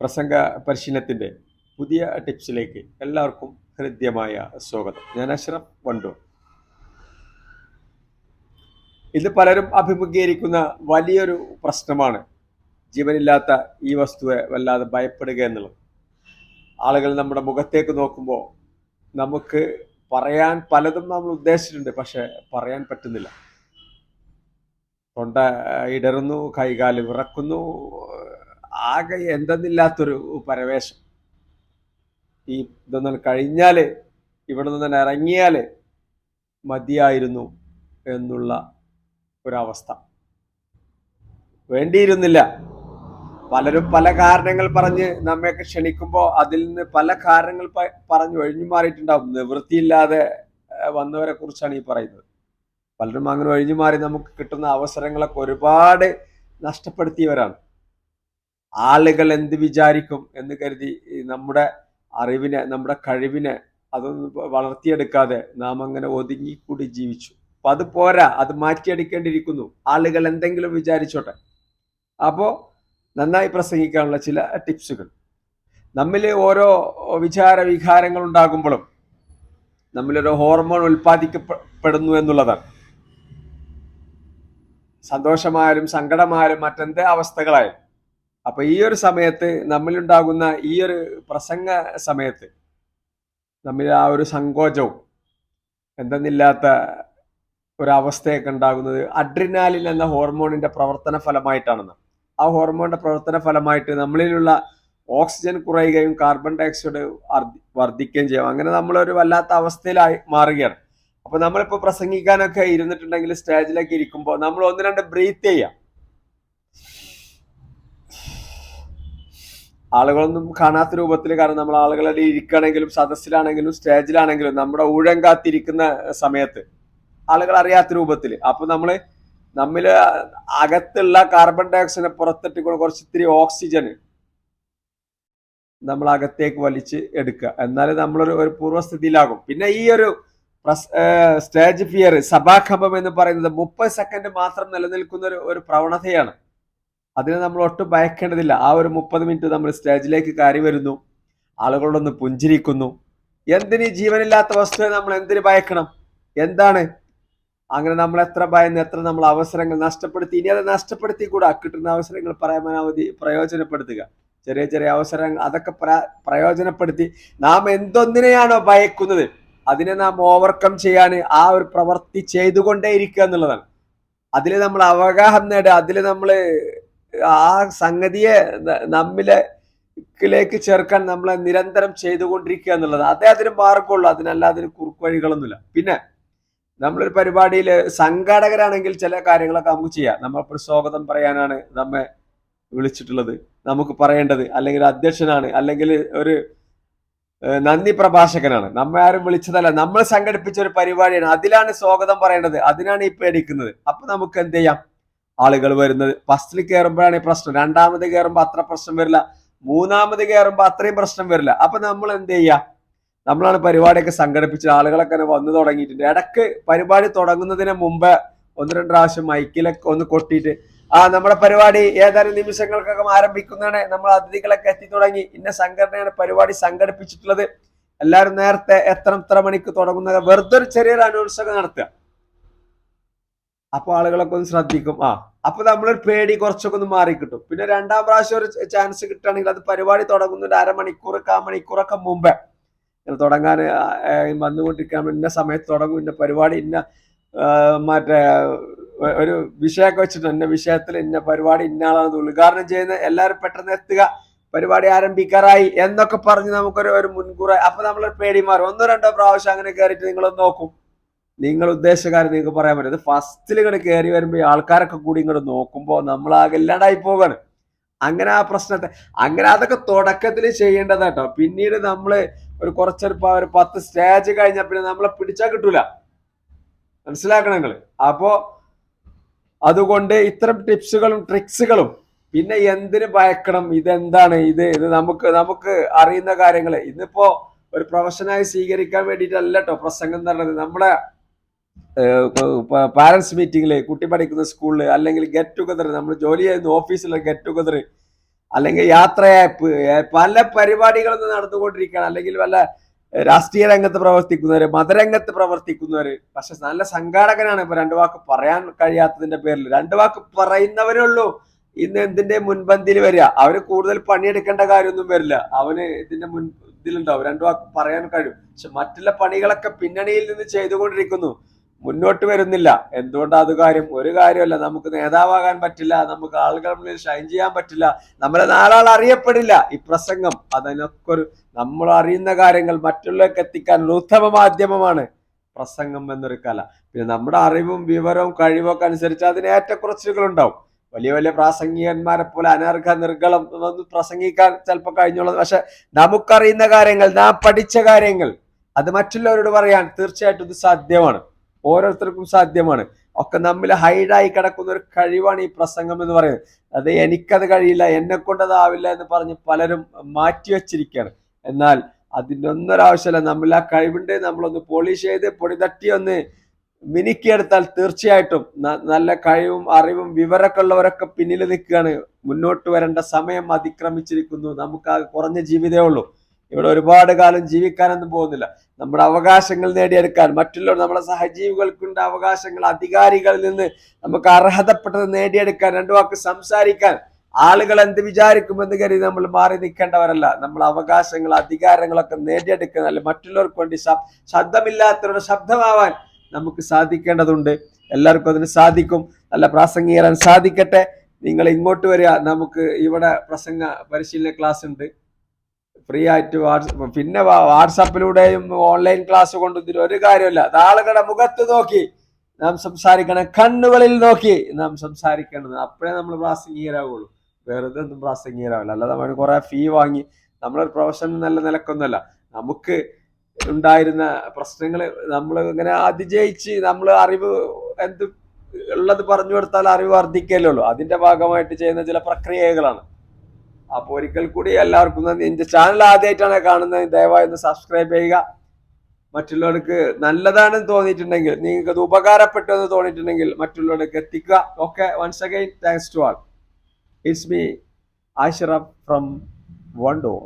പ്രസംഗ പരിശീലനത്തിന്റെ പുതിയ ടിപ്സിലേക്ക് എല്ലാവർക്കും ഹൃദ്യമായ സ്വാഗതം. ഞാൻ അഷ്റഫ് വണ്ടൂർ. ഇത് പലരും അഭിമുഖീകരിക്കുന്ന വലിയൊരു പ്രശ്നമാണ് ജീവനില്ലാത്ത ഈ വസ്തുവെ വല്ലാതെ ഭയപ്പെടുക എന്നുള്ളത്. ആളുകൾ നമ്മുടെ മുഖത്തേക്ക് നോക്കുമ്പോൾ നമുക്ക് പറയാൻ പലതും നമ്മൾ ഉദ്ദേശിച്ചിട്ടുണ്ട് പക്ഷെ പറയാൻ പറ്റുന്നില്ല. തൊണ്ട ഇടറുന്നു കൈകാൽ വിറക്കുന്നു ആകെ എന്തെന്നില്ലാത്തൊരു പരവേശം. ഈ ഇതൊന്നും കഴിഞ്ഞാൽ ഇവിടെ നിന്ന് തന്നെ ഇറങ്ങിയാൽ മതിയായിരുന്നു എന്നുള്ള ഒരവസ്ഥ. വേണ്ടിയിരുന്നില്ല. പലരും പല കാരണങ്ങൾ പറഞ്ഞ് നമ്മയൊക്കെ ക്ഷണിക്കുമ്പോൾ അതിൽ നിന്ന് പല കാരണങ്ങൾ പറഞ്ഞു ഒഴിഞ്ഞു മാറിയിട്ടുണ്ടാവും. നിവൃത്തിയില്ലാതെ വന്നവരെ കുറിച്ചാണ് ഈ പറയുന്നത്. പലരും അങ്ങനെ ഒഴിഞ്ഞു മാറി നമുക്ക് കിട്ടുന്ന അവസരങ്ങളൊക്കെ ഒരുപാട് നഷ്ടപ്പെടുത്തിയവരാണ്. ആളുകൾ എന്ത് വിചാരിക്കും എന്ന് കരുതി നമ്മുടെ അറിവിനെ നമ്മുടെ കഴിവിനെ അതൊന്നും വളർത്തിയെടുക്കാതെ നാം അങ്ങനെ ഒതുങ്ങിക്കൂടി ജീവിച്ചു. അപ്പൊ അത് പോരാ അത് മാറ്റിയെടുക്കേണ്ടിയിരിക്കുന്നു. ആളുകൾ എന്തെങ്കിലും വിചാരിച്ചോട്ടെ. അപ്പോ നന്നായി പ്രസംഗിക്കാനുള്ള ചില ടിപ്സുകൾ. നമ്മിൽ ഓരോ വിചാര വികാരങ്ങൾ ഉണ്ടാകുമ്പോഴും നമ്മിലൊരു ഹോർമോൺ ഉൽപ്പാദിക്കപ്പെടുന്നു എന്നുള്ളതാണ്. സന്തോഷമായാലും സങ്കടമായാലും മറ്റെന്ത് അവസ്ഥകളായാലും. അപ്പൊ ഈ ഒരു സമയത്ത് നമ്മിലുണ്ടാകുന്ന ഈ ഒരു പ്രസംഗ സമയത്ത് നമ്മിൽ ആ ഒരു സങ്കോചവും എന്തെന്നില്ലാത്ത ഒരവസ്ഥയൊക്കെ ഉണ്ടാകുന്നത് അഡ്രിനാലിൻ എന്ന ഹോർമോണിന്റെ പ്രവർത്തന ഫലമായിട്ടാണെന്ന് ആ ഹോർമോണിന്റെ പ്രവർത്തന ഫലമായിട്ട് നമ്മളിലുള്ള ഓക്സിജൻ കുറയുകയും കാർബൺ ഡയോക്സൈഡ് വർദ്ധി- വർദ്ധിക്കുകയും ചെയ്യും. അങ്ങനെ നമ്മളൊരു വല്ലാത്ത അവസ്ഥയിലായി മാറുകയാണ്. അപ്പൊ നമ്മളിപ്പോ പ്രസംഗിക്കാനൊക്കെ ഇരുന്നിട്ടുണ്ടെങ്കിൽ സ്റ്റേജിലേക്ക് ഇരിക്കുമ്പോൾ നമ്മൾ ഒന്ന് രണ്ട് ബ്രീത്ത് ചെയ്യാം. ആളുകളൊന്നും കാണാത്ത രൂപത്തിൽ കാരണം നമ്മൾ ആളുകളുടെ ഇരിക്കുകയാണെങ്കിലും സദസ്സിലാണെങ്കിലും സ്റ്റേജിലാണെങ്കിലും നമ്മുടെ ഊഴം കാത്തിരിക്കുന്ന സമയത്ത് ആളുകൾ അറിയാത്ത രൂപത്തിൽ അപ്പൊ നമ്മൾ നമ്മൾ അകത്തുള്ള കാർബൺ ഡയോക്സൈഡിനെ പുറത്തിട്ട് കുറച്ച് ഇത്തിരി ഓക്സിജൻ നമ്മൾ അകത്തേക്ക് വലിച്ച് എടുക്കുക. എന്നാലും നമ്മളൊരു ഒരു പൂർവസ്ഥിതിയിലാകും. പിന്നെ ഈ ഒരു സ്റ്റേജ് ഫിയർ സഭാകമ്പം എന്ന് പറയുന്നത് മുപ്പത് സെക്കൻഡ് മാത്രം നിലനിൽക്കുന്ന ഒരു ഒരു പ്രവണതയാണ്. അതിനെ നമ്മൾ ഒട്ടും ഭയക്കേണ്ടതില്ല. ആ ഒരു മുപ്പത് മിനിറ്റ് നമ്മൾ സ്റ്റേജിലേക്ക് കയറി വരുന്നു. ആളുകളോടൊന്ന് പുഞ്ചിരിക്കുന്നു. എന്തിന് ജീവനില്ലാത്ത വസ്തുവെ നമ്മൾ എന്തിന് ഭയക്കണം? എന്താണ്? അങ്ങനെ നമ്മൾ എത്ര ഭയന്ന് എത്ര നമ്മൾ അവസരങ്ങൾ നഷ്ടപ്പെടുത്തി ഇനി അത് നഷ്ടപ്പെടുത്തി കൂടാ കിട്ടുന്ന അവസരങ്ങൾ പരമാവധി പ്രയോജനപ്പെടുത്തുക. ചെറിയ ചെറിയ അവസരങ്ങൾ അതൊക്കെ പ്ര- പ്രയോജനപ്പെടുത്തി നാം എന്തൊന്നിനെയാണോ ഭയക്കുന്നത് അതിനെ നാം ഓവർകം ചെയ്യാൻ ആ ഒരു പ്രവൃത്തി ചെയ്തുകൊണ്ടേ ഇരിക്കുക എന്നുള്ളതാണ്. അതിൽ നമ്മൾ അവഗാഹം നേടുക അതിൽ നമ്മൾ ആ സംഗതിയെ നമ്മിലേക്ക് ചേർക്കാൻ നമ്മളെ നിരന്തരം ചെയ്തുകൊണ്ടിരിക്കുക എന്നുള്ളത്. അതേ അതിന് മാർഗമുള്ളൂ അതിനല്ല അതിന് കുറുക്ക് വഴികളൊന്നുമില്ല. പിന്നെ നമ്മളൊരു പരിപാടിയിൽ സംഘാടകരാണെങ്കിൽ ചില കാര്യങ്ങളൊക്കെ നമുക്ക് ചെയ്യാം. നമ്മളിപ്പോൾ സ്വാഗതം പറയാനാണ് നമ്മെ വിളിച്ചിട്ടുള്ളത്. നമുക്ക് പറയേണ്ടത്. അല്ലെങ്കിൽ അധ്യക്ഷനാണ്. അല്ലെങ്കിൽ ഒരു നന്ദി പ്രഭാഷകനാണ്. നമ്മെ ആരും വിളിച്ചതല്ല. നമ്മൾ സംഘടിപ്പിച്ച ഒരു പരിപാടിയാണ്. അതിലാണ് സ്വാഗതം പറയേണ്ടത്. അതിനാണ് ഈ പേടിക്കുന്നത്. അപ്പൊ നമുക്ക് എന്ത് ചെയ്യാം? ആളുകൾ വരുന്നത്. ഫസ്റ്റിൽ കയറുമ്പോഴാണ് ഈ പ്രശ്നം. രണ്ടാമത് കയറുമ്പോൾ അത്ര പ്രശ്നം വരില്ല. മൂന്നാമത് കയറുമ്പോൾ അത്രയും പ്രശ്നം വരില്ല. അപ്പൊ നമ്മൾ എന്ത് ചെയ്യുക നമ്മളാണ് പരിപാടിയൊക്കെ സംഘടിപ്പിച്ച ആളുകളൊക്കെ വന്നു തുടങ്ങിയിട്ടുണ്ട്. ഇടയ്ക്ക് പരിപാടി തുടങ്ങുന്നതിന് മുമ്പ് ഒന്ന് രണ്ട് പ്രാവശ്യം മൈക്കിലൊക്കെ ഒന്ന് കൊട്ടിയിട്ട് ആ നമ്മുടെ പരിപാടി ഏതാനും നിമിഷങ്ങൾക്കൊക്കെ ആരംഭിക്കുന്നതാണ്. നമ്മൾ അതിഥികളൊക്കെ എത്തി തുടങ്ങി. ഇന്ന സംഘടനയാണ് പരിപാടി സംഘടിപ്പിച്ചിട്ടുള്ളത്. എല്ലാവരും നേരത്തെ എത്ര എത്ര മണിക്ക് തുടങ്ങുന്നത് വെറുതെ ഒരു ചെറിയൊരു അനൗൺസ് ഒക്കെ നടത്തുക. അപ്പൊ ആളുകളൊക്കെ ഒന്ന് ശ്രദ്ധിക്കും. ആ അപ്പൊ നമ്മളൊരു പേടി കുറച്ചൊക്കെ ഒന്ന് മാറി കിട്ടും പിന്നെ രണ്ടാം പ്രാവശ്യം ഒരു ചാൻസ് കിട്ടുകയാണെങ്കിൽ അത് പരിപാടി തുടങ്ങുന്ന തുടങ്ങുന്നൊരു അരമണിക്കൂർ കാ മണിക്കൂറൊക്കെ മുമ്പേ. തുടങ്ങാൻ വന്നുകൊണ്ടിരിക്കാൻ ഇന്ന സമയത്ത് തുടങ്ങും ഇന്ന പരിപാടി ഇന്ന മറ്റേ ഒരു വിഷയമൊക്കെ വെച്ചിട്ട് ഇന്ന വിഷയത്തിൽ ഇന്ന പരിപാടി ഇന്ന ആളാണ് ഉദ്ഘാടനം ചെയ്യുന്നത് എല്ലാവരും പെട്ടെന്ന് എത്തുക. പരിപാടി ആരംഭിക്കാറായി എന്നൊക്കെ പറഞ്ഞ് നമുക്കൊരു ഒരു മുൻകൂറായി. അപ്പൊ നമ്മളൊരു പേടി മാറും. ഒന്നോ രണ്ടോ പ്രാവശ്യം അങ്ങനെ കയറിയിട്ട് നിങ്ങളൊന്ന് നോക്കും. നിങ്ങൾ ഉദ്ദേശകാരം നിങ്ങൾക്ക് പറയാൻ പറ്റും. ഇത് ഫസ്റ്റിൽ ഇങ്ങോട്ട് കയറി വരുമ്പോൾ ആൾക്കാരൊക്കെ കൂടി ഇങ്ങോട്ട് നോക്കുമ്പോൾ നമ്മൾ ആകെ ഇല്ലാണ്ടായി പോവാണ് അങ്ങനെ ആ പ്രശ്നത്തെ അങ്ങനെ അതൊക്കെ തുടക്കത്തിൽ ചെയ്യേണ്ടതാട്ടോ പിന്നീട് നമ്മൾ ഒരു കുറച്ചൊരു ഒരു പത്ത് സ്റ്റേജ് കഴിഞ്ഞാൽ പിന്നെ നമ്മളെ പിടിച്ചാൽ കിട്ടൂല. മനസ്സിലാക്കണം നിങ്ങൾ അപ്പോൾ അതുകൊണ്ട് ഇത്തരം ടിപ്സുകളും ട്രിക്സുകളും പിന്നെ എന്തിന് ഭയക്കണം? ഇതെന്താണ്? ഇത് ഇത് നമുക്ക് നമുക്ക് അറിയുന്ന കാര്യങ്ങൾ ഇന്നിപ്പോ ഒരു പ്രൊഫഷനായി സ്വീകരിക്കാൻ വേണ്ടിയിട്ടല്ല കേട്ടോ പ്രസംഗം എന്ന് നമ്മുടെ പാരന്റ്സ് മീറ്റിംഗിൽ കുട്ടി പഠിക്കുന്ന സ്കൂളിൽ അല്ലെങ്കിൽ ഗെറ്റ് ടുഗദർ നമ്മൾ ജോലി ചെയ്യുന്ന ഓഫീസിലെ ഗെറ്റ് ടുഗദർ അല്ലെങ്കിൽ യാത്ര ആപ്പ് പല പരിപാടികളും നടന്നുകൊണ്ടിരിക്കുകയാണ്. അല്ലെങ്കിൽ വല്ല രാഷ്ട്രീയ രംഗത്ത് പ്രവർത്തിക്കുന്നവർ മതരംഗത്ത് പ്രവർത്തിക്കുന്നവർ പക്ഷെ നല്ല സംഘാടകനാണ്. ഇപ്പൊ രണ്ടു വാക്ക് പറയാൻ കഴിയാത്തതിന്റെ പേരിൽ രണ്ടു വാക്ക് പറയുന്നവരേ ഉള്ളൂ. ഇന്ന് എന്തിന്റെ മുൻപന്തിയിൽ വരിക? അവർ കൂടുതൽ പണിയെടുക്കേണ്ട കാര്യമൊന്നും വരില്ല. അവന് ഇതിന്റെ മുൻ ഇതിലുണ്ടാവും. രണ്ടു വാക്ക് പറയാൻ കഴിയും. പക്ഷെ മറ്റുള്ള പണികളൊക്കെ പിന്നണിയിൽ നിന്ന് ചെയ്തുകൊണ്ടിരിക്കുന്നു. മുന്നോട്ട് വരുന്നില്ല. എന്തുകൊണ്ടാ അത് കാര്യം? ഒരു കാര്യമല്ല. നമുക്ക് നേതാവാകാൻ പറ്റില്ല. നമുക്ക് ആളുകൾ മുന്നിൽ ഷൈൻ ചെയ്യാൻ പറ്റില്ല. നമ്മളെ നാലാൾ അറിയപ്പെടില്ല. ഈ പ്രസംഗം അതിനൊക്കെ ഒരു നമ്മൾ അറിയുന്ന കാര്യങ്ങൾ മറ്റുള്ളവർക്ക് എത്തിക്കാൻ ഉത്തമ മാധ്യമമാണ് പ്രസംഗം എന്നൊരു കല. പിന്നെ നമ്മുടെ അറിവും വിവരവും കഴിവൊക്കെ അനുസരിച്ച് അതിന് ഏറ്റക്കുറച്ചിലുകൾ ഉണ്ടാവും. വലിയ വലിയ പ്രാസംഗികന്മാരെ പോലെ അനർഹ നിർഗളം പ്രസംഗിക്കാൻ ചിലപ്പോൾ കഴിഞ്ഞുള്ളത് പക്ഷെ നമുക്കറിയുന്ന കാര്യങ്ങൾ നാം പഠിച്ച കാര്യങ്ങൾ അത് മറ്റുള്ളവരോട് പറയാൻ തീർച്ചയായിട്ടും ഇത് സാധ്യമാണ്. ഓരോരുത്തർക്കും സാധ്യമാണ്. ഒക്കെ നമ്മിൽ ഹൈഡായി കിടക്കുന്ന ഒരു കഴിവാണ് ഈ പ്രസംഗം എന്ന് പറയുന്നത്. അത് എനിക്കത് കഴിയില്ല എന്നെ കൊണ്ടതാവില്ല എന്ന് പറഞ്ഞ് പലരും മാറ്റിവെച്ചിരിക്കുകയാണ് എന്നാൽ എന്നാൽ അതിനൊന്നൊരാവശ്യമില്ല നമ്മൾ ആ കഴിവുണ്ട് നമ്മളൊന്ന് പോളിഷ് ചെയ്ത് പൊടി തട്ടി ഒന്ന് മിനുക്കിയെടുത്താൽ തീർച്ചയായിട്ടും നല്ല കഴിവും അറിവും വിവരമൊക്കെ ഉള്ളവരൊക്കെ പിന്നിൽ നിൽക്കുകയാണ്. മുന്നോട്ട് വരേണ്ട സമയം അതിക്രമിച്ചിരിക്കുന്നു. നമുക്ക് ആ കുറഞ്ഞ ജീവിതമേ ഉള്ളൂ. ഇവിടെ ഒരുപാട് കാലം ജീവിക്കാനൊന്നും പോകുന്നില്ല. നമ്മുടെ അവകാശങ്ങൾ നേടിയെടുക്കാൻ മറ്റുള്ളവർ നമ്മുടെ സഹജീവികൾക്കുണ്ട് അവകാശങ്ങൾ അധികാരികളിൽ നിന്ന് നമുക്ക് അർഹതപ്പെട്ടത് നേടിയെടുക്കാൻ രണ്ടു വാക്ക് സംസാരിക്കാൻ ആളുകൾ എന്ത് വിചാരിക്കുമെന്ന് കരുതി നമ്മൾ മാറി നിൽക്കേണ്ടവരല്ല. നമ്മൾ അവകാശങ്ങൾ അധികാരങ്ങളൊക്കെ നേടിയെടുക്കുന്ന അല്ലെ മറ്റുള്ളവർക്ക് വേണ്ടി ശബ്ദമില്ലാത്തവരുടെ ശബ്ദമാവാൻ നമുക്ക് സാധിക്കേണ്ടതുണ്ട്. എല്ലാവർക്കും അതിന് സാധിക്കും. നല്ല പ്രാസംഗികരാൻ സാധിക്കട്ടെ. നിങ്ങൾ ഇങ്ങോട്ട് വരിക. നമുക്ക് ഇവിടെ പ്രസംഗ പരിശീലന ക്ലാസ് ഉണ്ട് ഫ്രീ ആയിട്ട് വാട്സ് പിന്നെ വാട്സാപ്പിലൂടെയും ഓൺലൈൻ ക്ലാസ് കൊണ്ട് ഇതിൽ ഒരു കാര്യമില്ല. ആളുകളുടെ മുഖത്ത് നോക്കി നാം സംസാരിക്കണം കണ്ണുകളിൽ നോക്കി നാം സംസാരിക്കേണ്ടത്. അപ്പോഴേ നമ്മൾ പ്രാസംഗീകരാകുള്ളൂ വെറുതെ ഒന്നും പ്രാസംഗികരാവില്ല അല്ലാതെ നമ്മൾ കുറെ ഫീ വാങ്ങി നമ്മളൊരു പ്രൊഫഷണൽ നല്ല നിലക്കൊന്നുമല്ല. നമുക്ക് ഉണ്ടായിരുന്ന പ്രശ്നങ്ങൾ നമ്മൾ ഇങ്ങനെ അതിജയിച്ച് നമ്മൾ അറിവ് എന്ത് ഉള്ളത് പറഞ്ഞു കൊടുത്താൽ അറിവ് വർദ്ധിക്കല്ലേ ഉള്ളൂ. അതിന്റെ ഭാഗമായിട്ട് ചെയ്യുന്ന ചില പ്രക്രിയകളാണ്. അപ്പോൾ ഒരിക്കൽ കൂടി എല്ലാവർക്കും നന്ദി. എന്റെ ചാനൽ ആദ്യമായിട്ടാണ് കാണുന്നത്. ദയവായി ഒന്ന് സബ്സ്ക്രൈബ് ചെയ്യുക. മറ്റുള്ളവർക്ക് നല്ലതാണെന്ന് തോന്നിയിട്ടുണ്ടെങ്കിൽ നിങ്ങൾക്ക് അത് ഉപകാരപ്പെട്ടു എന്ന് തോന്നിയിട്ടുണ്ടെങ്കിൽ മറ്റുള്ളവർക്ക് എത്തിക്കുക. Okay once again thanks to all it's me Ashraf from Wandoor